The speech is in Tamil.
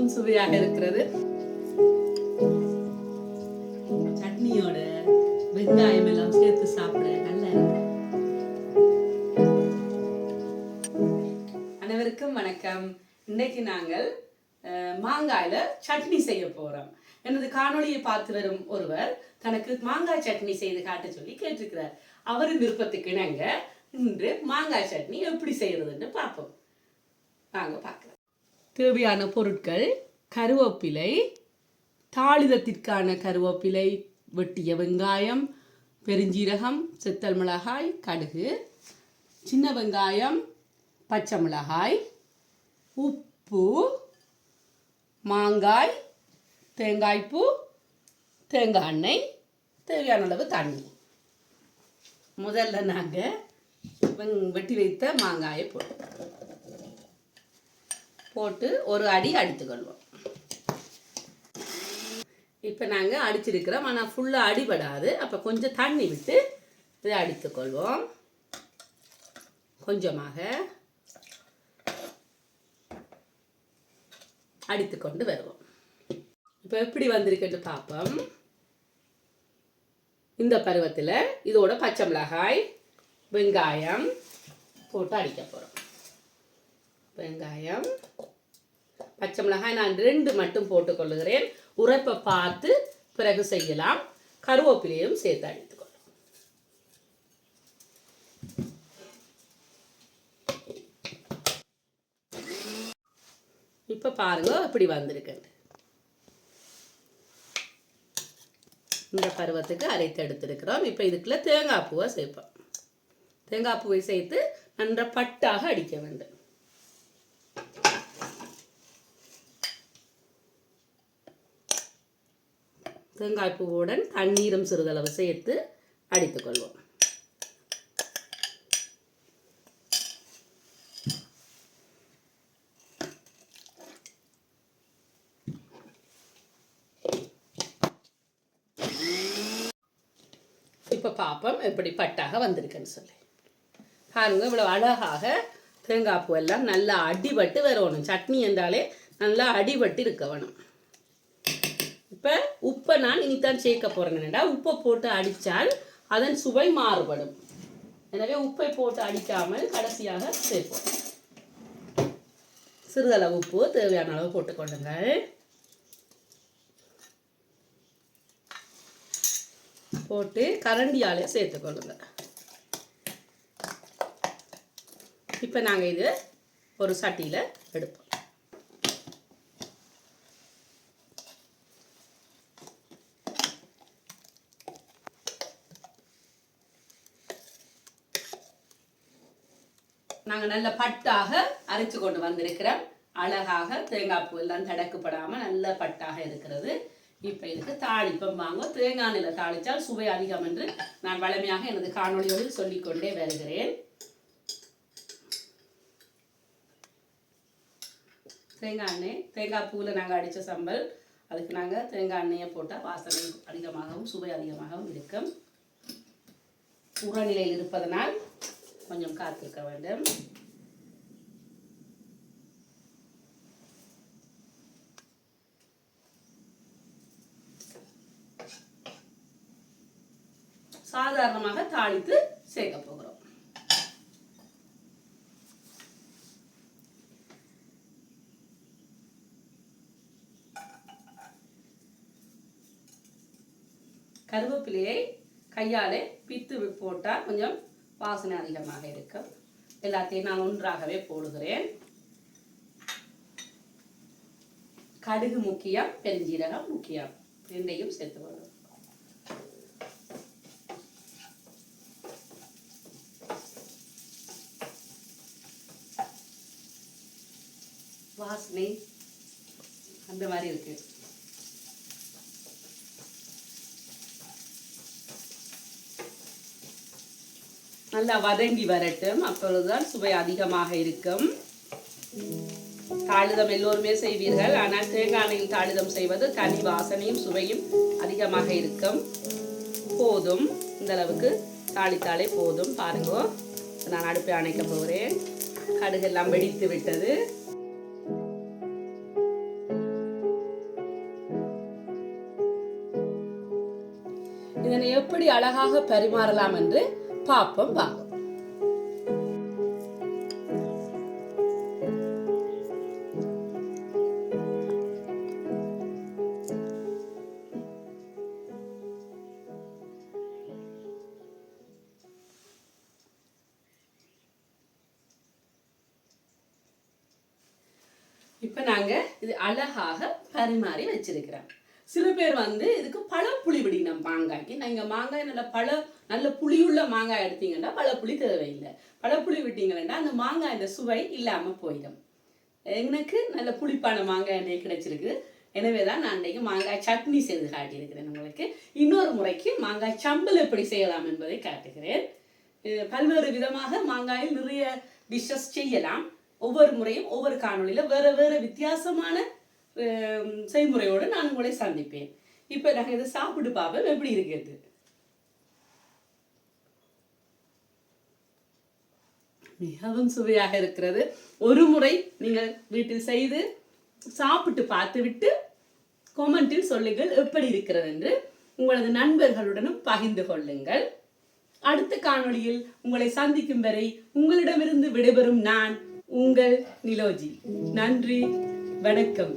மிகவும் சுவையாக இருக்கிறது. சட்னியோட வெங்காயம் எல்லாம் சேர்த்து சாப்பிட நல்லா இருக்கு. அனைவருக்கும் வணக்கம். இன்னைக்கு நாங்கள் மாங்காயில சட்னி செய்ய போறோம். எனது காணொளியை பார்த்து வரும் ஒருவர் தனக்கு மாங்காய் சட்னி செய்து காட்ட சொல்லி கேட்டிருக்கிறார். அவரின் விருப்பத்துக்கு இணங்க இன்று மாங்காய் சட்னி எப்படி செய்யறதுன்னு பார்ப்போம். வாங்க பார்க்கலாம். தேவையான பொருட்கள் கருவேப்பிலை தாளிதத்திற்கான கருவேப்பிலை வெட்டிய வெங்காயம் பெருஞ்சீரகம் செத்தல் மிளகாய் கடுகு சின்ன வெங்காயம் பச்சை மிளகாய் உப்பு மாங்காய் தேங்காய்ப்பூ தேங்காய் எண்ணெய் தேவையான அளவு தண்ணி. முதல்ல நாங்கள் வெட்டி வைத்த மாங்காயை போட்டு போட்டு ஒரு அடி அடித்துக்கொள்வோம். இப்போ நாங்கள் அடிச்சிருக்கிறோம். ஆனால் ஃபுல்லாக அடிபடாது. அப்போ கொஞ்சம் தண்ணி விட்டு இதை அடித்துக்கொள்வோம். கொஞ்சமாக அடித்துக்கொண்டு வருவோம். இப்போ எப்படி வந்திருக்குன்னு பார்ப்போம். இந்த பருவத்தில் இதோட பச்சை மிளகாய் வெங்காயம் போட்டு அடிக்க போகிறோம் வெங்காயம் பச்சை மிளகாய் நான் ரெண்டு மட்டும் போட்டுக்கொள்ளுகிறேன். உரைப்பை பார்த்து பிறகு செய்யலாம். கருவேப்பிலையும் சேர்த்து அடித்துக்கொள்ளும் இப்போ பாருங்க இப்படி வந்திருக்குன்னு இந்த பருவத்துக்கு அரைத்து எடுத்திருக்கிறோம். இப்போ இதுக்குள்ள தேங்காய் பூவை சேர்ப்போம். தேங்காய் பூவை சேர்த்து நன்ற பட்டாக அடிக்க வேண்டும். தேங்காய் பூவுடன் தண்ணீரும் சிறிதளவு சேர்த்து அடித்துக்கொள்வோம் இப்போ பார்ப்போம் எப்படி பட்டாக வந்திருக்குன்னு சொல்லி. பாருங்க இவ்வளோ அழகாக தேங்காய் பூ எல்லாம் நல்லா அடிபட்டு வரணும் சட்னி என்றாலே நல்லா அடிபட்டு இருக்க வேணும். உப்பை நான் இனித்தான் சேர்க்க போகிறேன்னா உப்பை போட்டு அடித்தால் அதன் சுவை மாறுபடும். எனவே உப்பை போட்டு அடிக்காமல் கடைசியாக சேர்ப்போம். சிறிதளவு உப்பு தேவையான அளவு போட்டுக்கொள்ளுங்கள் போட்டு கரண்டியாலே சேர்த்துக்கொள்ளுங்க இப்போ நாங்கள் இது ஒரு சட்டியில் எடுப்போம். நாங்கள் நல்ல பட்டாக அரைச்சு கொண்டு வந்திருக்கிறோம். அழகாக தேங்காய் பூ எல்லாம் தடக்குப்படாமல் நல்ல பட்டாக இருக்கிறது. இப்போ இதுக்கு தாளிப்பம் வாங்க தேங்காய் நிலை தாளித்தால் சுவை அதிகம் என்று நான் வளமையாக எனது காணொலியோடு சொல்லிக்கொண்டே வருகிறேன். தேங்காய் எண்ணெய் தேங்காய் பூவில் நாங்கள் அடித்த சம்பல். அதுக்கு நாங்கள் தேங்காய் எண்ணெயை போட்டால் வாசனை அதிகமாகவும் சுவை அதிகமாகவும் இருக்கும். உரநிலையில் இருப்பதனால் கொஞ்சம் காத்திருக்க வேண்டும் சாதாரணமாக தாளித்து சேர்க்க போகிறோம் கருவேப்பிலையை கையாலே பித்து போட்டால் கொஞ்சம் வாசனை அதிகமாக இருக்கும் எல்லாத்தையும் நான் ஒன்றாகவே போடுகிறேன். கடுகு முக்கியம் பெருஞ்சீரகம் முக்கியம். ரெண்டையும் சேர்த்து வரும் வாசனை அந்த மாதிரி இருக்கு. நல்லா வதங்கி வரட்டும். அப்பொழுதுதான் சுவை அதிகமாக இருக்கும். தாளிதம் எல்லோருமே செய்வீர்கள். ஆனால் தேங்காய் தாளிதம் செய்வது தனி வாசனையும் சுவையும் அதிகமாக இருக்கும். போதும். இந்த அளவுக்கு தாளித்தாலே போதும். பாருங்க. நான் அடுப்பை அணைக்க போகிறேன். கடுகு எல்லாம் வெடித்து விட்டது. இதனை எப்படி அழகாக பரிமாறலாம் என்று பார்ப்போம் வாங்க. இப்போ நாங்கள் இது அழகாக பரிமாறி வச்சிருக்கிறோம். சில பேர் வந்து இதுக்கு பழப்புளி விடினோம் மாங்காய்க்கு நீங்கள் மாங்காய் நல்ல பழ நல்ல புளியுள்ள மாங்காய் எடுத்தீங்கன்னா பழப்புளி தேவையில்லை. பழப்புளி விட்டீங்கன்னா அந்த மாங்காய் இந்த சுவை இல்லாமல் போயிடும். எனக்கு நல்ல புளிப்பான மாங்காய் அன்றைக்கு கிடைச்சிருக்கு. எனவே தான் நான் அன்றைக்கு மாங்காய் சட்னி செய்து காட்டியிருக்கிறேன் உங்களுக்கு. இன்னொரு முறைக்கு மாங்காய் சம்பல் எப்படி செய்யலாம் என்பதை காட்டுகிறேன். பல்வேறு விதமாக மாங்காயில் நிறைய டிஷ்ஷஸ் செய்யலாம். ஒவ்வொரு முறையும் ஒவ்வொரு காணொலியில் வேறு வேறு வித்தியாசமான செய்முறையோடு நான் உங்களை சந்திப்பேன். இப்போ நாங்கள் இதை சாப்பிட்டு பார்ப்போம் எப்படி இருக்கிறது மிகவும் சுவையாக இருக்கிறது. ஒரு முறை நீங்கள் வீட்டில் செய்து சாப்பிட்டு பார்த்துவிட்டு கொமெண்டில் சொல்லுங்கள் எப்படி இருக்கிறது என்று. உங்களது நண்பர்களுடனும் பகிர்ந்து கொள்ளுங்கள். அடுத்த காணொளியில் உங்களை சந்திக்கும் வரை உங்களிடமிருந்து விடைபெறும் நான் உங்கள் நிலோஜி. நன்றி. வணக்கம்.